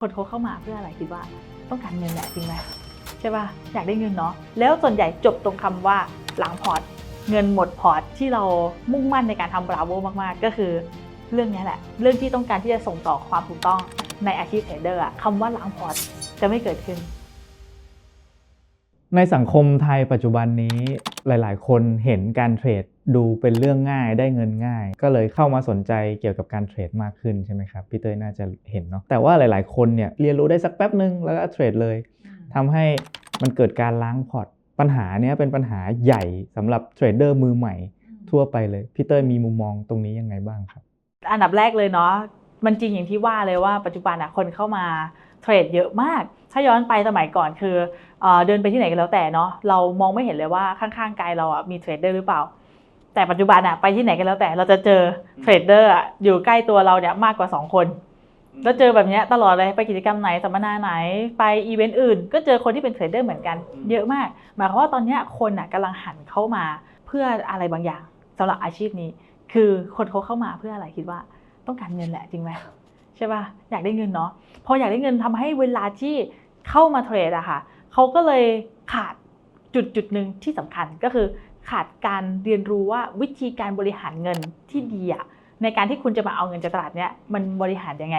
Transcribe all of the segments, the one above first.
คนเขาเข้ามาเพื่ออะไรคิดว่าต้องการเงินแหละจริงไหมใช่ป่ะอยากได้เงินเนาะแล้วส่วนใหญ่จบตรงคำว่าหลังพอร์ตเงินหมดพอร์ตที่เรามุ่งมั่นในการทำบราโวมากๆ ก็คือเรื่องนี้แหละ เรื่องที่ต้องการที่จะส่งต่อความถูกต้องในอาชีพเทรดเดอร์อะคำว่าล้างพอร์ตจะไม่เกิดขึ้น ในสังคมไทยปัจจุบันนี้หลาย ๆ คนเห็นการเทรด ดูเป็นเรื่องง่ายได้เงินง่าย ก็เลยเข้ามาสนใจเกี่ยวกับการเทรดมากขึ้นใช่ไหมครับพี่เต้ยน่าจะเห็นเนาะแต่ว่าหลาย ๆ คนเนี่ยเรียนรู้ได้สักแป๊บหนึ่งแล้วก็เทรดเลยทำให้มันเกิดการล้างพอร์ตปัญหาเนี้ยเป็นปัญหาใหญ่สำหรับเทรดเดอร์มือใหม่ทั่วไปเลยพี่เต้ยมีมุมมองตรงนี้ยังไงบ้างครับ อันดับแรกเลยเนาะมันจริงอย่างที่ว่าเลยว่าปัจจุบันอะคนเข้ามาเทรดเยอะมาก ถ้าย้อนไปสมัยก่อนคือเออเดินไปที่ไหนก็แล้วแต่เนาะเรามองไม่เห็นเลยว่าข้างๆกายเราอะมีเทรดเดอร์หรือเปล่า แต่ปัจจุบันอะไปที่ไหนก็แล้วแต่เราจะเจอเทรดเดอร์อะอยู่ใกล้ตัวเราเนี่ยมากกว่า 2 คนแล้วเจอแบบเนี้ยตลอดเลยไปกิจกรรมไหนสัมมนาไหนไปอีเวนต์อื่น ก็เจอคนที่เป็นเทรดเดอร์เหมือนกัน เยอะมาก หมายความว่าตอนเนี้ยคนอะกำลังหันเข้ามาเพื่ออะไรบางอย่างสำหรับอาชีพนี้ คือคนเขาเข้ามาเพื่ออะไรคิดว่าต้องการเงินแหละจริงไหมใช่ป่ะอยากได้เงินเนาะพออยากได้เงินทำให้เวลาที่เข้ามาเทรดอะค่ะเขาก็เลยขาดจุดจุดหนึ่งที่สำคัญก็คือ ขาดการเรียนรู้ว่าวิธีการบริหารเงินที่ดีอะในการที่คุณจะมาเอาเงินจากตลาดเนี้ยมันบริหารยังไง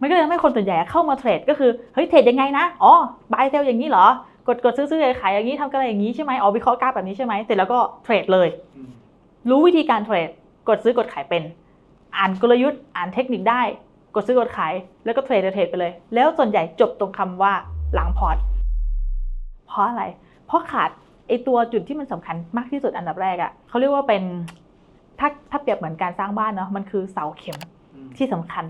มันก็เลยทำให้คนส่วนใหญ่เข้ามาเทรดก็คือเฮ้ยเทรดยังไงนะอ๋อบายเซลอย่างนี้เหรอกดกดซื้อซื้อขายอย่างนี้ทำกันอะไรอย่างนี้ใช่ไหมอ๋อวิเคราะห์กราฟแบบนี้ใช่ไหมเสร็จแล้วก็เทรดเลย รู้วิธีการเทรดกดซื้อกดขายเป็น อ่านกลยุทธ์อ่านเทคนิคได้ กดซื้อกดขาย แล้วก็เทรดเทรดไปเลย แล้วส่วนใหญ่จบตรงคำว่าหลังพอร์ตเพราะอะไร เพราะขาด ไอตัวจุดที่มันสำคัญมากที่สุดอันดับแรกอะ่ะเขาเรียกว่าเป็นถ้าถ้าเปรียบเหมือนการสร้างบ้านเนาะมันคือเสาเข็มที่สำคัญ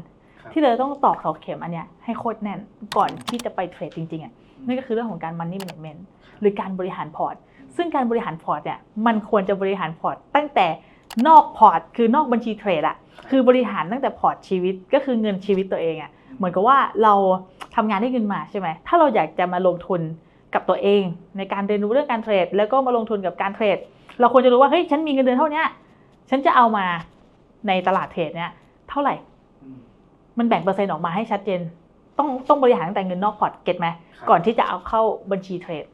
ที่เราต้องตอกเสาเข็มอันเนี้ยให้โคตรแน่นก่อนที่จะไปเทรดจริงๆอะนั่นก็คือเรื่องของการ money management หรือการบริหารพอร์ต ซึ่งการบริหารพอร์ตเนี่ยมันควรจะบริหารพอร์ต ตั้งแต่นอกพอร์ต คือนอกบัญชีเทรดอะคือบริหารตั้งแต่พอร์ตชีวิตก็คือเงินชีวิตตัวเองอะเหมือนกับว่าเราทำงานได้เงินมาใช่ไหมถ้าเราอยากจะมาลงทุน กับตัวเองในการเรียนรู้เรื่องการเทรด แล้วก็มาลงทุนกับการเทรด เราควรจะรู้ว่าเฮ้ยฉันมีเงินเดือนเท่าเนี้ยฉันจะเอามาในตลาดเทรดเนี่ยเท่าไหร่ มันแบ่งเปอร์เซ็นต์ออกมาให้ชัดเจน ต้องต้องบริหารตั้งแต่เงินนอกพอร์ตเก็ตไหมก่อนที่จะเอาเข้าบัญชีเทรด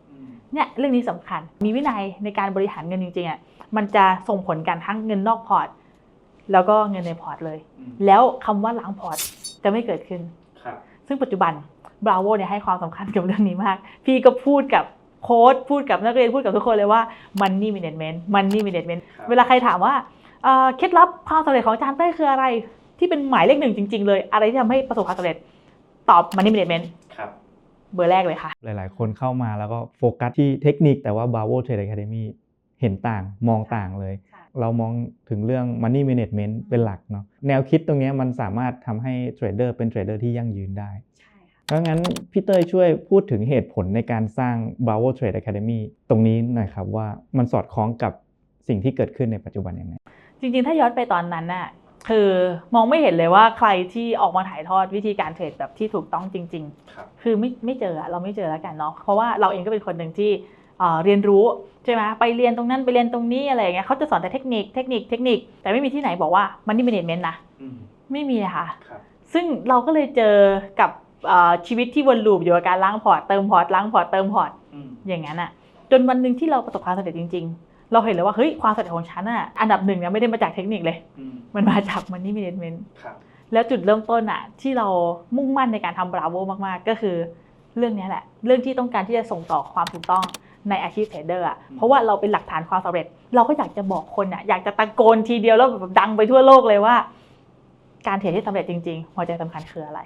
เนี่ยเรื่องนี้สำคัญมีวินัยในการบริหารเงินจริงๆอะมันจะส่งผลกันทั้งเงินนอกพอร์ตแล้วก็เงินในพอร์ตเลย แล้วคำว่าล้างพอร์ตจะไม่เกิดขึ้นครับซึ่งปัจจุบัน บราโวเนี่ยให้ความสำคัญกับเรื่องนี้มาก พี่ก็พูดกับโค้ชพูดกับนักเรียนพูดกับทุกคนเลยว่า money management money management เวลาใครถามว่าเอ่อเคล็ดลับความสำเร็จของอาจารย์เต้ยคืออะไร ที่เป็นหมายเลขหนึ่งจริง ๆ เลย อะไรที่ทำให้ประสบความสำเร็จตอบ money management ครับเบอร์แรกเลยค่ะ หลาย ๆ คนเข้ามาแล้วก็โฟกัสที่เทคนิคแต่ว่า Bravo Trade Academy เห็นต่างมองต่างเลย เรามองถึงเรื่อง Money Management เป็นหลักเนาะแนวคิดตรงเนี้ยมันสามารถทำให้เทรดเดอร์เป็นเทรดเดอร์ที่ยั่งยืนได้ ใช่ค่ะเพราะงั้นพี่เต้ยช่วยพูดถึงเหตุผลในการสร้าง Bravo Trade Academy ตรงนี้หน่อยครับว่ามันสอดคล้องกับสิ่งที่เกิดขึ้นในปัจจุบันยังไง จริงๆ ถ้าย้อนไปตอนนั้นน่ะคือมองไม่เห็นเลยว่าใครที่ออกมาถ่ายทอดวิธีการเทรดแบบที่ถูกต้องจริงครับๆคือไม่ไม่เจออะเราไม่เจอแล้วกันเนาะเพราะว่าเราเองก็เป็นคนหนึ่งที่เอ่อเรียนรู้ใช่ไหมไปเรียนตรงนั้นไปเรียนตรงนี้อะไรอย่างเงี้ยเขาจะสอนแต่เทคนิคเทคนิคเทคนิค แต่ไม่มีที่ไหนบอกว่ามันนี่ management นะไม่มีอะค่ะครับซึ่งเราก็เลยเจอกับเอ่อ ชีวิตที่วนลูปอยู่กับการล้างพอร์ตเติมพอร์ตล้างพอร์ตเติมพอร์ตอย่างนั้นอะจนวันหนึ่งที่เราประสบความสำเร็จจริง ๆ เราเห็นเลยว่าเฮ้ยความสำเร็จของฉันอะอันดับหนึ่งเนี่ยไม่ได้มาจากเทคนิคเลย มันมาจาก money management ครับแล้วจุดเริ่มต้นอะที่เรามุ่งมั่นในการทำบราโวมากๆ ก็คือเรื่องนี้แหละ เรื่องที่ต้องการที่จะส่งต่อความถูกต้องในอาชีพเทรดเดอร์อะเพราะว่าเราเป็นหลักฐานความสำเร็จ เราก็อยากจะบอกคนอะอยากจะตะโกนทีเดียวแล้วแบบดังไปทั่วโลกเลยว่า การเทรดที่สำเร็จจริงๆหัวใจสำคัญคืออะไร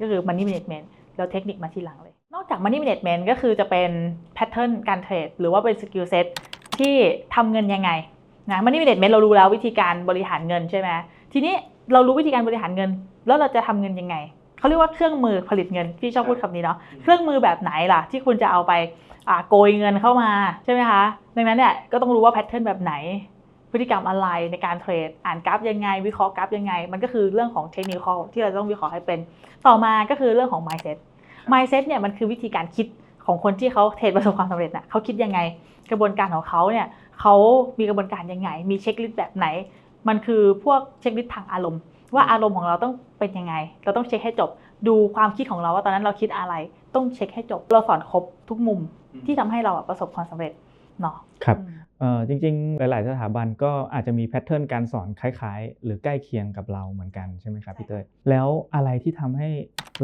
ก็คือ money management แล้วเทคนิคมาทีหลังเลย นอกจาก money management ก็คือจะเป็น pattern การเทรดหรือว่าเป็น skill set ที่ทำเงินยังไงนะ money management เรารู้แล้ววิธีการบริหารเงินใช่ไหมทีนี้เรารู้วิธีการบริหารเงิน แล้วเราจะทำเงินยังไงเขาเรียกว่าเครื่องมือผลิตเงินพี่ชอบพูดคำนี้เนาะเครื่องมือแบบไหนล่ะ ที่คุณจะเอาไปอ่าโกยเงินเข้ามาใช่ไหมคะดังนั้นเนี่ยก็ต้องรู้ว่าแพทเทิร์นแบบไหน พฤติกรรมอะไรในการเทรด อ่านกราฟยังไง วิเคราะห์กราฟยังไง มันก็คือเรื่องของเทคนิคที่เราต้องวิเคราะห์ให้เป็น ต่อมาก็คือเรื่องของ mindset mindset เนี่ยมันคือวิธีการคิดของคนที่เขาเทรดประสบความสำเร็จน่ะเขาคิดยังไง กระบวนการของเขาเนี่ยเขามีกระบวนการยังไง มีเช็คลิสต์แบบไหน มันคือพวกเช็คลิสต์ทางอารมณ์ ว่าอารมณ์ของเราต้องเป็นยังไง เราต้องเช็คให้จบ ดูความคิดของเราว่าตอนนั้นเราคิดอะไร ต้องเช็คให้จบ เราสอนครบทุกมุมที่ทำให้เราอะประสบความสำเร็จเนาะครับอืมเอ่อ จริงๆ หลาย ๆ สถาบันก็อาจจะมีแพทเทิร์นการสอนคล้ายๆ หรือใกล้เคียงกับเราเหมือนกันใช่ไหมครับพี่เต้ยแล้วอะไรที่ทำให้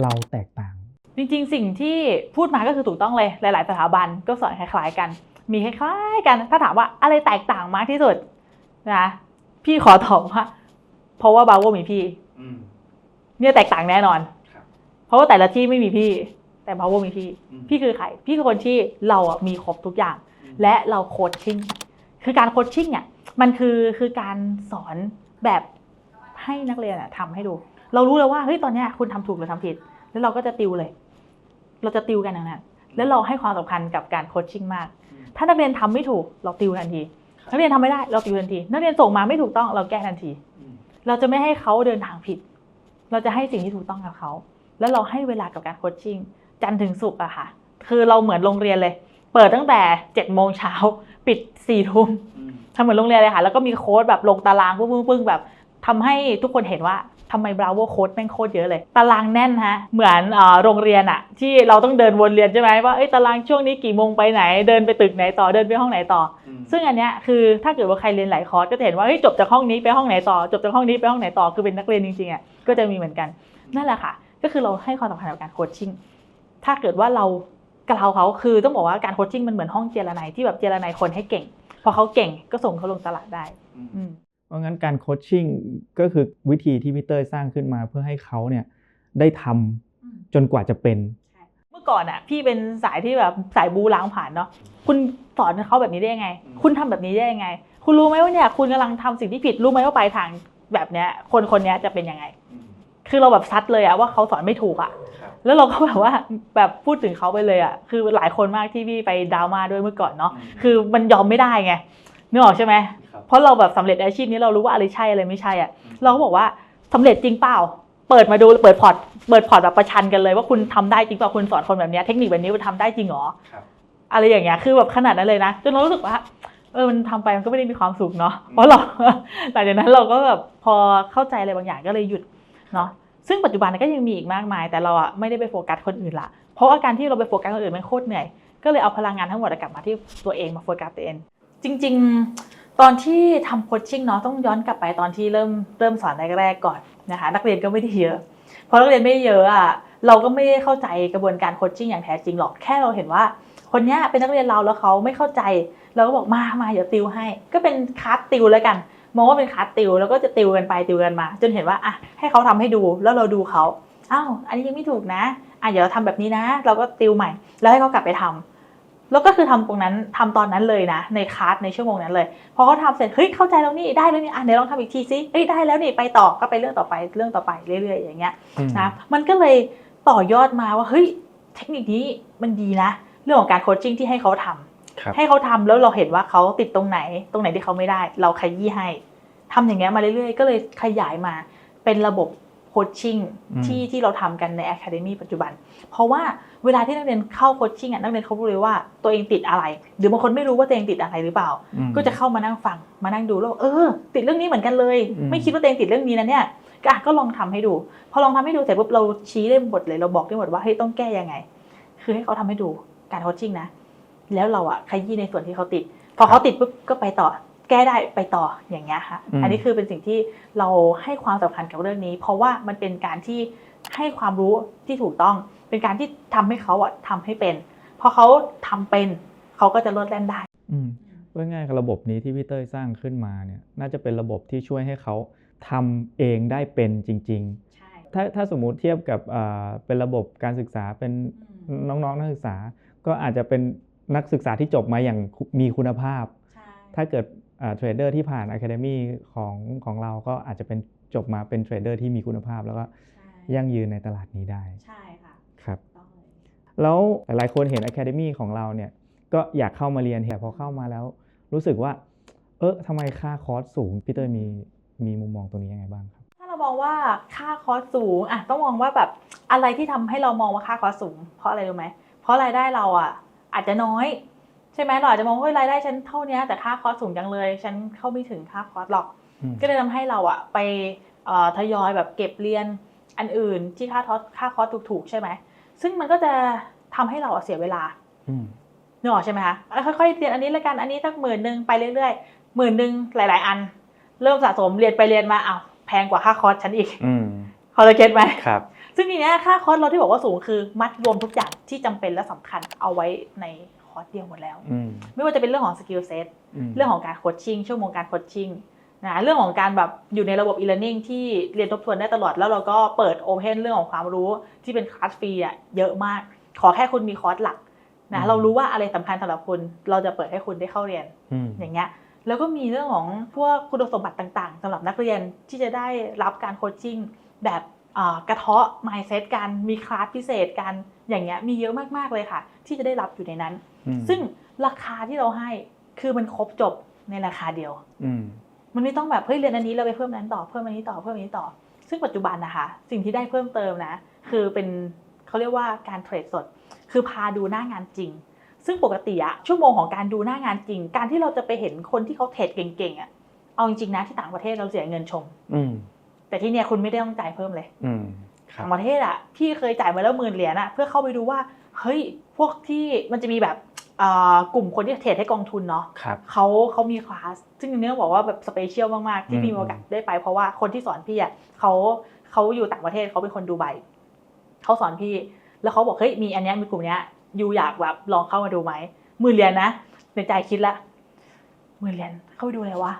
เราแตกต่าง จริงๆ สิ่งที่พูดมาก็คือถูกต้องเลยหลาย ๆ สถาบันก็สอนคล้าย ๆ กัน มีคล้ายๆ กัน ถ้าถามว่าอะไรแตกต่างมากที่สุดนะพี่ขอตอบว่าเพราะว่าบาโวมีพี่อืมเนี่ยแตกต่างแน่นอนครับเพราะว่าแต่ละที่ไม่มีพี่ แต่บาโวมีพี่อืมพี่คือใครพี่คือคนที่เราอะมีครบทุกอย่าง และเราโคชชิ่ง คือการโคชชิ่งเนี่ยมันคือคือการสอนแบบให้นักเรียนอะทำให้ดู เรารู้เลยว่าเฮ้ยตอนเนี้ยคุณทำถูกหรือทำผิด แล้วเราก็จะติวเลย เราจะติวกันอย่างนั้นแล้วเราให้ความสำคัญกับการโคชชิ่งมากอืมถ้านักเรียนทำไม่ถูกเราติวทันทีครับนักเรียนทำไม่ได้เราติวทันที นักเรียนส่งมาไม่ถูกต้องเราแก้ทันทีอืมเราจะไม่ให้เขาเดินทางผิด เราจะให้สิ่งที่ถูกต้องกับเขา แล้วเราให้เวลากับการโคชชิ่งจันทร์ถึงศุกร์อะค่ะ คือเราเหมือนโรงเรียนเลย เปิดตั้งแต่7จ็ดโมงเช้า ปิด4ี่ทุ่มอืมทำเหมือนโรงเรียนเลยค่ะ แล้วก็มีโค้ดแบบลงตารางปึ้งปึ้งปึ้งแบบทำให้ทุกคนเห็นว่าทำไมบราโวโค้ดแม่งโคตรเยอะเลย ตารางแน่นฮะ เหมือนเอ่อโรงเรียนอะที่เราต้องเดินวนเรียนใช่ไหมว่าเอ้ยตารางช่วงนี้กี่โมงไปไหน เดินไปตึกไหนต่อเดินไปห้องไหนต่ออืมซึ่งอันเนี้ยคือถ้าเกิดว่าใครเรียนหลายคอร์สก็จะเห็นว่าเฮ้ยจบจากห้องนี้ไปห้องไหนต่อ จบจากห้องนี้ไปห้องไหนต่อคือเป็นนักเรียนจริงๆอะก็จะมีเหมือนกันนั่นแหละค่ะ ก็คือเราให้ความสำคัญกับการโคชชิ่งถ้าเกิดว่าเรา กล่าวเขาคือต้องบอกว่าการโคชชิ่งมันเหมือนห้องเจรไนที่แบบเจรไนคนให้เก่ง พอเขาเก่งก็ส่งเขาลงตลาดได้อืมอืมเพราะงั้นการโคชชิ่งก็คือวิธีที่พี่เต้ยสร้างขึ้นมาเพื่อให้เขาเนี่ยได้ทำจนกว่าจะเป็น เมื่อก่อนอะ พี่เป็นสายที่แบบสายบูล้างผ่านเนาะคุณสอนเขาแบบนี้ได้ยังไง คุณทำแบบนี้ได้ยังไง คุณรู้ไหมว่าเนี่ยคุณกำลังทำสิ่งที่ผิดรู้ไหมว่าปลายทางแบบเนี้ยคนคนเนี้ยจะเป็นยังไงอืม คือเราแบบซัดเลยอะว่าเขาสอนไม่ถูกอะครับแล้วเราก็แบบว่าแบบพูดถึงเขาไปเลยอะคือหลายคนมากที่พี่ไปดราม่าด้วยเมื่อก่อนเนาะอืมคือมันยอมไม่ได้ไงนึกออกใช่ไหมครับเพราะเราแบบสำเร็จอาชีพนี้เรารู้ว่าอะไรใช่อะไรไม่ใช่อะเราก็บอกว่าสำเร็จจริงเปล่า เปิดมาดูเปิดพอร์ตเปิดพอร์ตแบบประชันกันเลย ว่าคุณทำได้จริงเปล่าคุณสอนคนแบบเนี้ยเทคนิคแบบนี้คุณทำได้จริงเหรอครับอะไรอย่างเงี้ยคือแบบขนาดนั้นเลยนะจนเรารู้สึกว่าเออมันทำไปมันก็ไม่ได้มีความสุขเนาะเพราะเราหลังจากนั้นเราก็แบบพอเข้าใจอะไรบางอย่างก็เลยหยุดเนาะ ซึ่งปัจจุบันก็ยังมีอีกมากมาย แต่เราอะไม่ได้ไปโฟกัสคนอื่นละเพราะว่าการที่เราไปโฟกัสคนอื่นมันโคตรเหนื่อย ก็เลยเอาพลังงานทั้งหมดกลับมาที่ตัวเองมาโฟกัสตัวเอง จริง ๆ ตอนที่ทำโคชชิ่งเนาะต้องย้อนกลับไปตอนที่เริ่มเริ่มสอนแรกๆก่อนนะคะนักเรียนก็ไม่ได้เยอะพอนักเรียนไม่เยอะอะเราก็ไม่ได้เข้าใจกระบวนการโคชชิ่งอย่างแท้จริงหรอกแค่เราเห็นว่าคนนี้เป็นนักเรียนเราแล้วเขาไม่เข้าใจ เราก็บอกมามาเดี๋ยวติวให้ ก็เป็นคลาสติวแล้วกัน มองว่าเป็นคลาสติวแล้วก็จะติวกันไปติวกันมา จนเห็นว่าอะให้เขาทำให้ดูแล้วเราดูเขาอ้าวอันนี้ยังไม่ถูกนะอะเดี๋ยวเราทำแบบนี้นะ เราก็ติวใหม่ แล้วให้เขากลับไปทำแล้วก็คือทำตรงนั้นทำตอนนั้นเลยนะ ในคลาสในชั่วโมงนั้นเลยพอเขาทำเสร็จเฮ้ยเข้าใจแล้วนี่ได้แล้วนี่อะเดี๋ยวลองทำอีกทีซิเฮ้ยได้แล้วนี่ไปต่อก็ไปเรื่องต่อไปเรื่องต่อไปเรื่อยๆอย่างเงี้ยนะมันก็เลยต่อยอดมาว่าเฮ้ยเทคนิคนี้มันดีนะ เรื่องของการโคชชิ่งที่ให้เขาทำครับ ให้เขาทำแล้วเราเห็นว่าเขาติดตรงไหน ตรงไหนที่เขาไม่ได้ เราขยี้ให้ทำอย่างเงี้ยมาเรื่อยๆ ก็เลยขยายมาเป็นระบบโคชชิ่งอืมที่ที่เราทำกันใน Academy ปัจจุบัน เพราะว่าเวลาที่นักเรียนเข้าโคชชิ่งอะนักเรียนเขารู้เลยว่าตัวเองติดอะไร หรือบางคนไม่รู้ว่าตัวเองติดอะไรหรือเปล่าอืมก็จะเข้ามานั่งฟังมานั่งดูแล้วเออ ติดเรื่องนี้เหมือนกันเลยอืมไม่คิดว่าตัวเองติดเรื่องนี้นะเนี่ยก็อะก็ลองทำให้ดู พอลองทำให้ดูเสร็จปุ๊บเราชี้ได้หมดเลย เราบอกได้หมดว่าเฮ้ยต้องแก้ยังไง คือให้เขาทำให้ดูการโคชชิ่งนะ แล้วเราอะขยี้ในส่วนที่เขาติด พอเขาติดปุ๊บก็ไปต่อ แก้ได้ไปต่ออย่างเงี้ยค่ะอืมอันนี้คือเป็นสิ่งที่เราให้ความสำคัญกับเรื่องนี้ เพราะว่ามันเป็นการที่ให้ความรู้ที่ถูกต้อง เป็นการที่ทำให้เขาอะทำให้เป็น พอเขาทำเป็นเขาก็จะลดแล่นได้ อืมพูดง่ายๆกับระบบนี้ที่พี่เต้ยสร้างขึ้นมาเนี่ยน่าจะเป็นระบบที่ช่วยให้เขาทำเองได้เป็นจริงใช่ๆถ้าถ้าสมมุติเทียบกับอ่าเป็นระบบการศึกษาเป็นน้องๆนักศึกษา ก็อาจจะเป็น นักศึกษาที่จบมาอย่างมีคุณภาพใช่ถ้าเกิดเทรดเดอร์ที่ผ่าน Academy ของของเราก็อาจจะเป็นจบมาเป็นเทรดเดอร์ที่มีคุณภาพ แล้วก็ยั่งยืนในตลาดนี้ได้ ใช่ค่ะ ครับต้องเลยแล้วหลายๆคนเห็น Academy ของเราเนี่ยก็อยากเข้ามาเรียนแต่พอเข้ามาแล้ว รู้สึกว่า เออทำไมค่าคอร์สสูงพี่เตอร์มีมีมุมมองตรงนี้ยังไงบ้างครับถ้าเรามองว่าค่าคอร์สสูงอะต้องมองว่าแบบอะไรที่ทำให้เรามองว่าค่าคอร์สสูง เพราะอะไรรู้ไหมเพราะรายได้เราอะ อาจจะน้อย ใช่ไหมเราอาจจะมองว่าเฮ้ยรายได้ฉันเท่านี้แต่ค่าคอร์สสูงจังเลย ฉันเข้าไม่ถึงค่าคอร์สหรอกอืมก็เลยทำให้เราอะไปเอ่อทยอยแบบเก็บเรียนอันอื่นที่ค่าทอสค่าคอร์สถูกๆใช่ไหมซึ่งมันก็จะทำให้เราอะเสียเวลาอืมนึกออกใช่ไหมคะอะค่อยๆเรียนอันนี้แล้วกันอันนี้สักหมื่นหนึ่งไปเรื่อยๆหมื่นหนึ่งหลาย ๆ อัน เริ่มสะสมเรียนไปเรียนมาอ้าวแพงกว่าค่าคอร์สฉันอีกอืมพอจะเก็ตไหมครับ ซึ่งทีเนี้ยค่าคอร์สเราที่บอกว่าสูงคือมัดรวมทุกอย่างที่จำเป็นและสำคัญเอาไว้ในคอร์สเดียวหมดแล้วอืมไม่ว่าจะเป็นเรื่องของสกิลเซ็ตมเรื่องของการโคชชิ่งชั่วโมงการโคชชิ่งนะเรื่องของการแบบอยู่ในระบบ e-learning ที่เรียนทบทวนได้ตลอดแล้วเราก็เปิด open เรื่องของความรู้ที่เป็นคลาสฟรีอะเยอะมาก ขอแค่คุณมีคอร์สหลักนะเรารู้ว่าอะไรสำคัญสำหรับคุณ เราจะเปิดให้คุณได้เข้าเรียนอืมอย่างเงี้ยแล้วก็มีเรื่องของพวกคุณสมบัติต่าง ๆสำหรับนักเรียนที่จะได้รับการโคชชิ่งแบบอ่า กระเทาะ mindset กันมีคลาสพิเศษกันอย่างเงี้ยมีเยอะมากๆเลยค่ะ ที่จะได้รับอยู่ในนั้นอืมซึ่งราคาที่เราให้คือมันครบจบในราคาเดียวอืมมันไม่ต้องแบบเฮ้ยเรียนอันนี้เราไปเพิ่มอันนั้นต่อเพิ่มอันนี้ต่อเพิ่มอันนี้ต่อ ซึ่งปัจจุบันนะคะ สิ่งที่ได้เพิ่มเติมนะ คือเป็นเขาเรียกว่าการเทรดสด คือพาดูหน้างานจริง ซึ่งปกติอะชั่วโมงของการดูหน้างานจริง การที่เราจะไปเห็นคนที่เขาเทรดเก่งๆอะเอาจริงๆนะที่ต่างประเทศเราเสียเงินชมอืม แต่ที่เนี่ยคุณไม่ได้ต้องจ่ายเพิ่มเลยอืมครัต่าบงประเทศอะพี่เคยจ่ายมาแล้วหมื่นเหรียญอะเพื่อเข้าไปดูว่าเฮ้ยพวกที่มันจะมีแบบอ่ากลุ่มคนที่เทรดให้กองทุนเนาะครับเขาเขามีคลาสซึ่งอันนี้ต้องบอกว่าแบบสเปเชียลมากๆที่อืมพี่มีโอกาสได้ไป เพราะว่าคนที่สอนพี่อะเขาเขาอยู่ต่างประเทศเขาเป็นคนดูไบเขาสอนพี่ แล้วเขาบอกเฮ้ยมีอันเนี้ยมีกลุ่มเนี้ยยูอยากแบบลองเข้ามาดูไหมหมื่นเหรียญนะในใจคิดละหมื่นเหรียญเข้าไปดูอะไรวะ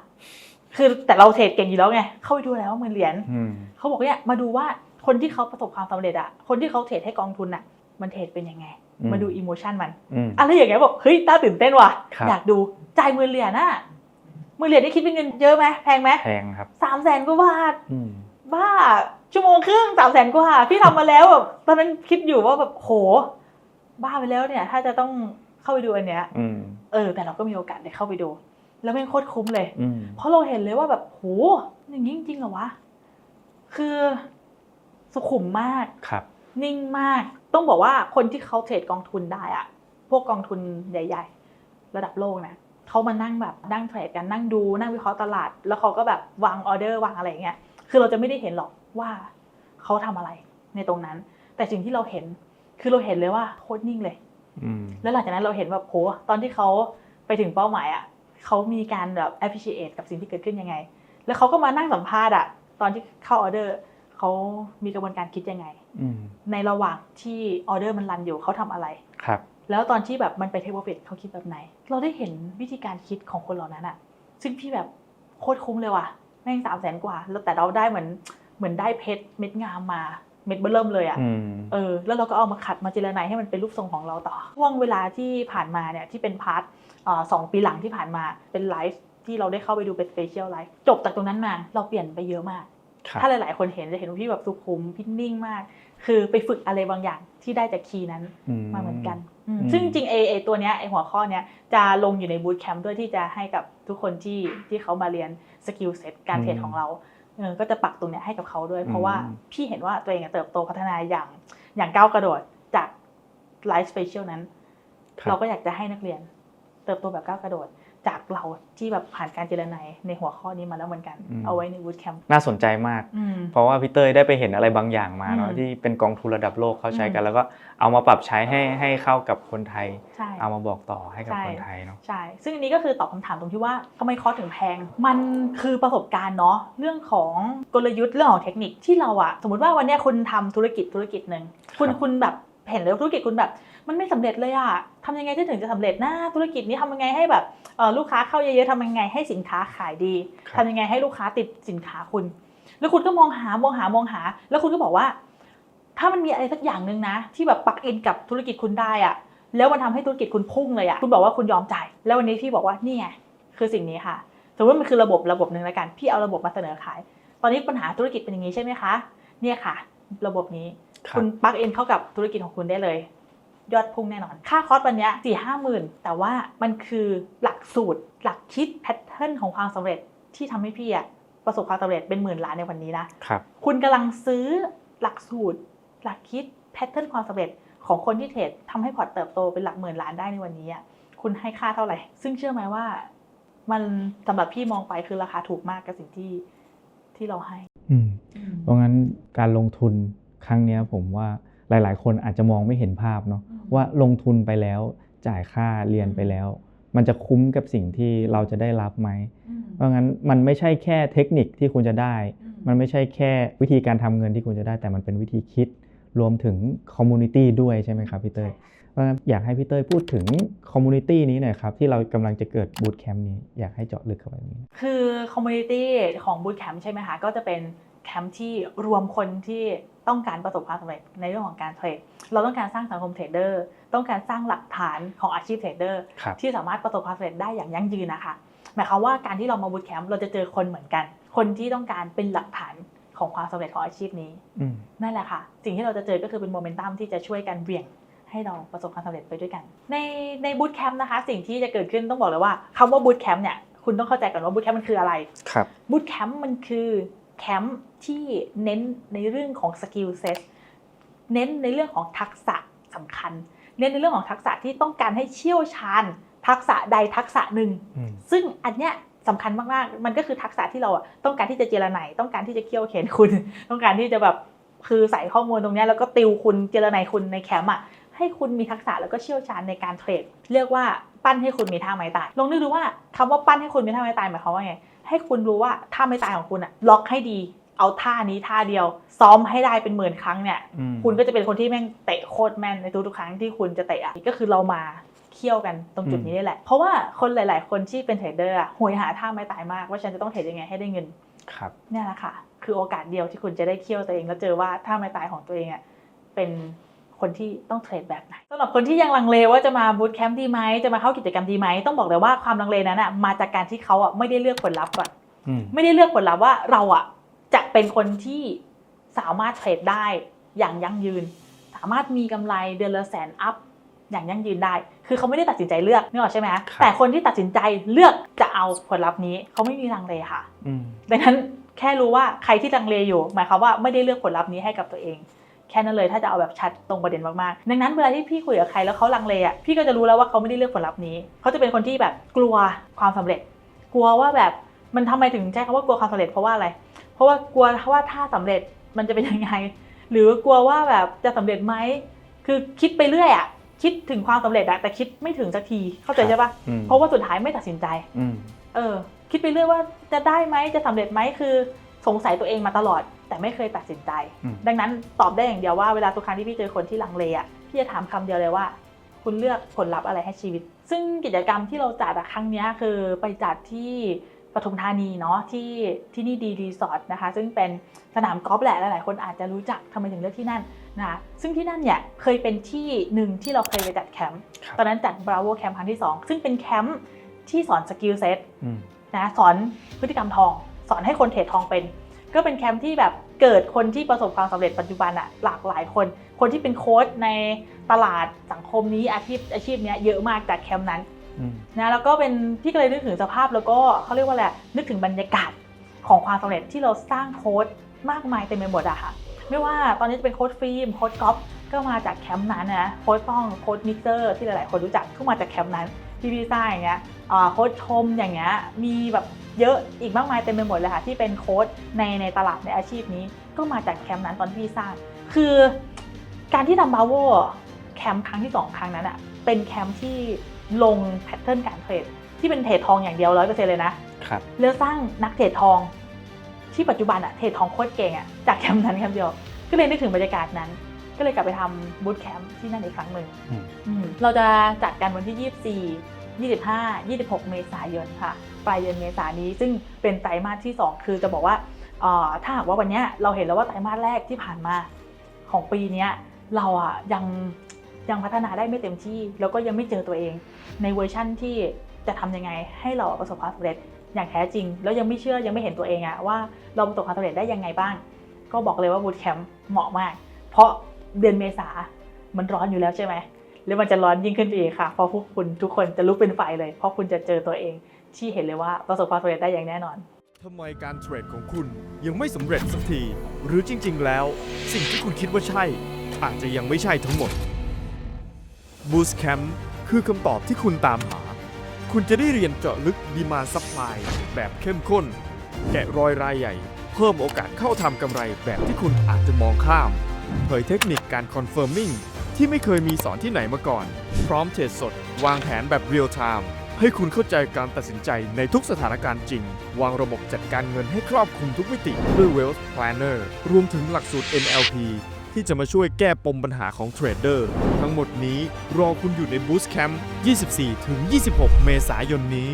คือแต่เราเทรดเก่งอยู่แล้วไง เข้าไปดูแล้วหมื่นเหรียญอืมเขาบอกเนี่ยมาดูว่าคนที่เขาประสบความสำเร็จอะคนที่เขาเทรดให้กองทุนอะมันเทรดเป็นยังไงอืมมาดูอิโมชันมันอืมอะไรอย่างเงี้ยบอกเฮ้ยน่าตื่นเต้นว่ะครับอยากดูจ่ายหมื่นเหรียญน่ะหมื่นเหรียญนี่คิดเป็นเงินเยอะไหมแพงไหมแพงครับสามแสนกว่าบาทอืมบ้าชั่วโมงครึ่งสามแสนกว่าพี่ทำมาแล้วแบบตอนนั้นคิดอยู่ว่าแบบโห บ้าไปแล้วเนี่ย ถ้าจะต้องเข้าไปดูอันเนี้ยอืมเออ แต่เราก็มีโอกาสได้เข้าไปดู แล้วแม่งโคตรคุ้มเลย อืมเพราะเราเห็นเลยว่าแบบโหอย่างนี้จริงๆเหรอวะ คือสุขุมมาก ครับ นิ่งมาก ต้องบอกว่าคนที่เขาเทรดกองทุนได้อะพวกกองทุนใหญ่ ๆ ระดับโลกนะเขามานั่งแบบนั่งเทรดกันนั่งดูนั่งวิเคราะห์ตลาด แล้วเขาก็แบบวางออเดอร์วางอะไรอย่างเงี้ย คือเราจะไม่ได้เห็นหรอกว่าเขาทำอะไรในตรงนั้น แต่สิ่งที่เราเห็นคือเราเห็นเลยว่าโคตรนิ่งเลย อืมแล้วหลังจากนั้นเราเห็นแบบโหตอนที่เขาไปถึงเป้าหมายอะ เขามีการแบบ appreciate กับสิ่งที่เกิดขึ้นยังไง แล้วเขาก็มานั่งสัมภาษณ์อะตอนที่เข้าออเดอร์เขามีกระบวนการคิดยังไงอืมในระหว่างที่ออเดอร์มันรันอยู่เขาทำอะไรครับ แล้วตอนที่แบบมันไปเทคโปรฟิตเขาคิดแบบไหน เราได้เห็นวิธีการคิดของคนเหล่านั้นอะซึ่งพี่แบบโคตรคุ้มเลยว่ะแม่งสามแสนกว่า แล้วแต่เราได้เหมือนเหมือนได้เพชรเม็ดงามมา เม็ดเบิ่มเลยอะอืมเออแล้วเราก็เอามาขัดมาเจรไนให้มันเป็นรูปทรงของเราต่อช่วงเวลาที่ผ่านมาเนี่ยที่เป็นพาร์ทเอ่อสองปีหลังที่ผ่านมาเป็นไลฟ์ที่เราได้เข้าไปดูเป็นสเปเชียลไลฟ์จบจากตรงนั้นมาเราเปลี่ยนไปเยอะมากครับถ้าหลายๆ คนเห็นจะเห็นว่าพี่แบบสุขุมพี่นิ่งมาก คือไปฝึกอะไรบางอย่างที่ได้จากคีย์นั้นมาเหมือนกันอืมอืมซึ่งจริงๆไอไอตัวเนี้ยไอหัวข้อเนี้ยจะลงอยู่ในบูตแคมป์ด้วยที่จะให้กับทุกคนที่ที่เขามาเรียนสกิลเซ็ตการเทรดของเราเออ ก็จะปักตรงเนี้ยให้กับเขาด้วย เพราะว่าพี่เห็นว่าตัวเองอะเติบโตพัฒนาอย่างอย่างก้าวกระโดดจากไลฟ์สเปเชียลนั้นครับเราก็อยากจะให้นักเรียน เติบโตแบบก้าวกระโดด จากเราที่แบบผ่านการเจรไนในหัวข้อนี้มาแล้วเหมือนกัน เอาไว้ในบูตแคมป์น่าสนใจมากอืมเพราะว่าพี่เต้ยได้ไปเห็นอะไรบางอย่างมาเนาะอืมที่เป็นกองทุนระดับโลกเขาใช้กันอืมแล้วก็เอามาปรับใช้ให้ให้เข้ากับคนไทยใช่เอามาบอกต่อให้กับใช่คนไทยเนาะใช่ ซึ่งอันนี้ก็คือตอบคำถามตรงที่ว่าทำไมคอร์สถึงแพง มันคือประสบการณ์เนาะเรื่องของกลยุทธ์เรื่องของเทคนิคที่เราอะสมมติว่าวันเนี้ยคุณทำธุรกิจธุรกิจหนึ่งคุณครับคุณแบบ เห็นเลยว่าธุรกิจคุณแบบ มันไม่สำเร็จเลยอะทำยังไงที่ถึงจะสำเร็จนะธุรกิจนี้ทำยังไงให้แบบเอ่อลูกค้าเข้าเยอะๆทำยังไงให้สินค้าขายดีครับทำยังไงให้ลูกค้าติดสินค้าคุณ แล้วคุณก็มองหามองหามองหา แล้วคุณก็บอกว่า ถ้ามันมีอะไรสักอย่างหนึ่งนะ ที่แบบปักอินกับธุรกิจคุณได้อะแล้วมันทำให้ธุรกิจคุณพุ่งเลยอะคุณบอกว่าคุณยอมจ่ายแล้ววันนี้พี่บอกว่านี่ไงคือสิ่งนี้ค่ะสมมติมันคือระบบระบบหนึ่งแล้วกันพี่เอาระบบมาเสนอขาย ตอนนี้ปัญหาธุรกิจเป็นอย่างนี้ใช่ไหมคะ เนี่ยค่ะ ระบบนี้ ครับคุณปลักอินเข้ากับธุรกิจของคุณได้เลย ยอดพุ่งแน่นอน ค่าคอร์สวันเนี้สี่ห้าหมื่นแต่ว่ามันคือหลักสูตร หลักคิดแพทเทิร์นของความสำเร็จที่ทำให้พี่อะประสบความสำเร็จเป็นหมื่นล้านในวันนี้นะครับคุณกำลังซื้อหลักสูตร หลักคิดแพทเทิร์นความสำเร็จของคนที่เทรดทำให้พอร์ตเติบโตเป็นหลักหมื่นล้านได้ในวันนี้อะคุณให้ค่าเท่าไหร่ ซึ่งเชื่อไหมว่า มันสำหรับพี่มองไปคือราคาถูกมากกับสิ่งที่ที่เราให้ อืมเพราะงั้นการลงทุน ครั้งเนี้ยผมว่าหลาย ๆ คนอาจจะมองไม่เห็นภาพเนาะอืมว่าลงทุนไปแล้วจ่ายค่าเรียนไปแล้ว มันจะคุ้มกับสิ่งที่เราจะได้รับไหมอืมเพราะงั้นมันไม่ใช่แค่เทคนิคที่คุณจะได้อืมมันไม่ใช่แค่วิธีการทำเงินที่คุณจะได้แต่มันเป็นวิธีคิดรวมถึงคอมมูนิตี้ด้วยใช่ไหมครับพี่เต้ยเพราะงั้นอยากให้พี่เต้ยพูดถึงคอมมูนิตี้นี้หน่อยครับ ที่เรากำลังจะเกิดบูตแคมป์นี้อยากให้เจาะลึกเข้าไปตรงนี้ คือคอมมูนิตี้ของบูตแคมป์ใช่ไหมคะก็จะเป็น แคมป์ที่รวมคนที่ต้องการประสบความสำเร็จในเรื่องของการเทรด เราต้องการสร้างสังคมเทรดเดอร์ ต้องการสร้างหลักฐานของอาชีพเทรดเดอร์ครับที่สามารถประสบความสำเร็จได้อย่างยั่งยืนนะคะ หมายความว่าการที่เรามาบูตแคมป์เราจะเจอคนเหมือนกัน คนที่ต้องการเป็นหลักฐานของความสำเร็จของอาชีพนี้อืมนั่นแหละค่ะ สิ่งที่เราจะเจอก็คือเป็นโมเมนตัมที่จะช่วยกันเบี่ยงให้เราประสบความสำเร็จไปด้วยกัน ในในบูตแคมป์นะคะ สิ่งที่จะเกิดขึ้นต้องบอกเลยว่าคำว่าบูตแคมป์เนี่ยคุณต้องเข้าใจก่อนว่าบูตแคมป์มันคืออะไรครับบูตแคมป์มันคือ แคมป์ที่เน้นในเรื่องของสกิลเซ็ตเน้นในเรื่องของทักษะสำคัญ เน้นในเรื่องของทักษะที่ต้องการให้เชี่ยวชาญ ทักษะใดทักษะหนึ่งอืมซึ่งอันเนี้ยสำคัญมากๆ มันก็คือทักษะที่เราอะต้องการที่จะเจรไนต้องการที่จะเคี่ยวเข็นคุณ ต้องการที่จะแบบคือใส่ข้อมูลตรงเนี้ยแล้วก็ติวคุณเจรไนคุณในแคมป์อะให้คุณมีทักษะแล้วก็เชี่ยวชาญในการเทรดเรียกว่าปั้นให้คุณมีท่าไม้ตายลองนึกดูว่าคำว่าปั้นให้คุณมีท่าไม้ตายหมายความว่าไง ให้คุณรู้ว่าท่าไม้ตายของคุณอะล็อกให้ดี เอาท่านี้ท่าเดียว ซ้อมให้ได้เป็นหมื่นครั้งเนี่ยอืมคุณก็จะเป็นคนที่แม่งเตะโคตรแม่นในทุกๆครั้งที่คุณจะเตะอะก็คือเรามาเคี่ยวกันตรงจุดนี้นี่แหละ เพราะว่าคนหลาย ๆ คนที่เป็นเทรดเดอร์อะหวยหาท่าไม่ตายมากว่าฉันจะต้องเทรดยังไงให้ได้เงินครับเนี่ยแหละค่ะ คือโอกาสเดียวที่คุณจะได้เคี่ยวตัวเองแล้วเจอว่าท่าไม่ตายของตัวเองอะเป็น คนที่ต้องเทรดแบบไหนสำหรับคนที่ยังลังเลว่าจะมาบูตแคมป์ดีไหมจะมาเข้ากิจกรรมดีไหมต้องบอกเลยว่าความลังเลนั้นอะมาจากการที่เขาอะไม่ได้เลือกผลลัพธ์ก่อนอืมไม่ได้เลือกผลลัพธ์ว่าเราอะจะเป็นคนที่สามารถเทรดได้อย่างยั่งยืน สามารถมีกำไรเดือนละแสนอัพอย่างยั่งยืนได้ คือเขาไม่ได้ตัดสินใจเลือกนึกออกใช่ไหมครับแต่คนที่ตัดสินใจเลือกจะเอาผลลัพธ์นี้เขาไม่มีลังเลค่ะอืมดังนั้นแค่รู้ว่าใครที่ลังเลอยู่ หมายความว่าไม่ได้เลือกผลลัพธ์นี้ให้กับตัวเอง แค่นั้นเลยถ้าจะเอาแบบชัดตรงประเด็นมากๆดังนั้นเวลาที่พี่คุยกับใครแล้วเขาลังเลอะพี่ก็จะรู้แล้วว่าเขาไม่ได้เลือกผลลัพธ์นี้ เขาจะเป็นคนที่แบบกลัวความสำเร็จ กลัวว่าแบบมันทำไมถึงใช้คำว่ากลัวความสำเร็จเพราะว่าอะไร เพราะว่ากลัวว่าถ้าสำเร็จมันจะเป็นยังไง หรือกลัวว่าแบบจะสำเร็จไหมคือคิดไปเรื่อยอะคิดถึงความสำเร็จอะแต่คิดไม่ถึงสักทีเข้าใจใช่ปะอืมเพราะว่าสุดท้ายไม่ตัดสินใจอืมเออ คิดไปเรื่อยว่าจะได้ไหมจะสำเร็จไหมคือ สงสัยตัวเองมาตลอด แต่ไม่เคยตัดสินใจอืมดังนั้นตอบได้อย่างเดียวว่าเวลาทุกครั้งที่พี่เจอคนที่ลังเลอะพี่จะถามคำเดียวเลยว่า คุณเลือกผลลัพธ์อะไรให้ชีวิต ซึ่งกิจกรรมที่เราจัดอะครั้งเนี้ยคือไปจัดที่ปทุมธานีเนาะที่ที่นี่ดีรีสอร์ทนะคะ ซึ่งเป็นสนามกอล์ฟแหละหลายๆคนอาจจะรู้จักทำไมถึงเลือกที่นั่นนะคะซึ่งที่นั่นเนี่ยเคยเป็นที่หนึ่งที่เราเคยไปจัดแคมป์ครับตอนนั้นจัด Bravo Camp ครั้งที่ 2 ซึ่งเป็นแคมป์ที่สอนสกิลเซ็ตอืมนะสอนพฤติกรรมทอง สอนให้คนเทรดทองเป็น ก็เป็นแคมป์ที่แบบเกิดคนที่ประสบความสำเร็จปัจจุบันอะหลากหลายคน คนที่เป็นโค้ชในตลาดสังคมนี้อาชีพอาชีพเนี้ยเยอะมากจากแคมป์นั้นอืมนะแล้วก็เป็นพี่ก็เลยนึกถึงสภาพแล้วก็เขาเรียกว่าอะไรนึกถึงบรรยากาศของความสำเร็จที่เราสร้างโค้ชมากมายเต็มไปหมดอะค่ะ ไม่ว่าตอนนี้จะเป็นโค้ชฟิล์มโค้ชก๊อฟก็มาจากแคมป์นั้นนะโค้ชต้องโค้ชมิกเซอร์ที่หลายๆ คนรู้จักก็มาจากแคมป์นั้น พี่พีซ่าอย่างเงี้ยอ่าโค้ชชมอย่างเงี้ยมีแบบเยอะอีกมากมายเต็มไปหมดเลยค่ะที่เป็นโค้ชในในตลาดในอาชีพนี้ ก็มาจากแคมป์นั้นตอนที่พี่สร้างคือการที่ทำบาโวแคมป์ครั้งที่สองครั้งนั้นอะเป็นแคมป์ที่ลงแพทเทิร์นการเทรดที่เป็นเทรดทองอย่างเดียวร้อยเปอร์เซ็นต์เลยนะครับเลือกสร้างนักเทรดทองที่ปัจจุบันอะเทรดทองโคตรเก่งอะจากแคมป์นั้นแคมป์เดียว ก็เลยนึกถึงบรรยากาศนั้น ก็เลยกลับไปทำบูตแคมป์ที่นั่นอีกครั้งหนึ่งอืมอืมเราจะจัดกันวันที่ 24 25 26 เมษายนค่ะปลายเดือนเมษายนนี้ซึ่งเป็นไตรมาสที่ 2 คือจะบอกว่าเอ่อถ้าหากว่าวันเนี้ยเราเห็นแล้วว่าไตรมาสแรกที่ผ่านมาของปีเนี้ยเราอะยังยังพัฒนาได้ไม่เต็มที่ แล้วก็ยังไม่เจอตัวเอง ในเวอร์ชั่นที่จะทำยังไงให้เราประสบความสำเร็จอย่างแท้จริง แล้วยังไม่เชื่อยังไม่เห็นตัวเองอะว่าเราประสบความสำเร็จได้ยังไงบ้าง ก็บอกเลยว่าบูตแคมป์เหมาะมาก เพราะ เดือนเมษา มันร้อนอยู่แล้วใช่ไหมแล้วมันจะร้อนยิ่งขึ้นไปอีกค่ะ เพราะพวกคุณทุกคนจะลุกเป็นไฟเลย เพราะคุณจะเจอตัวเองที่เห็นเลยว่าประสบความสำเร็จได้อย่างแน่นอนทำไมการเทรดของคุณยังไม่สำเร็จสักที หรือจริง ๆ แล้ว สิ่งที่คุณคิดว่าใช่ อาจจะยังไม่ใช่ทั้งหมด Boost Camp คือคำตอบที่คุณตามหา คุณจะได้เรียนเจาะลึกดีมาซัพพลายแบบเข้มข้น แกะรอยรายใหญ่ เพิ่มโอกาสเข้าทำกำไรแบบที่คุณอาจจะมองข้าม เผยเทคนิคการคอนเฟิร์มมิ่งที่ไม่เคยมีสอนที่ไหนมาก่อน พร้อมเทรดสด วางแผนแบบเรียลไทม์ให้คุณเข้าใจการตัดสินใจในทุกสถานการณ์จริง วางระบบจัดการเงินให้ครอบคลุมทุกมิติด้วย Wealth Planner รวมถึงหลักสูตร NLP ที่จะมาช่วยแก้ปมปัญหาของเทรดเดอร์ ทั้งหมดนี้รอคุณอยู่ใน Boost Camp 24-26 เมษายนนี้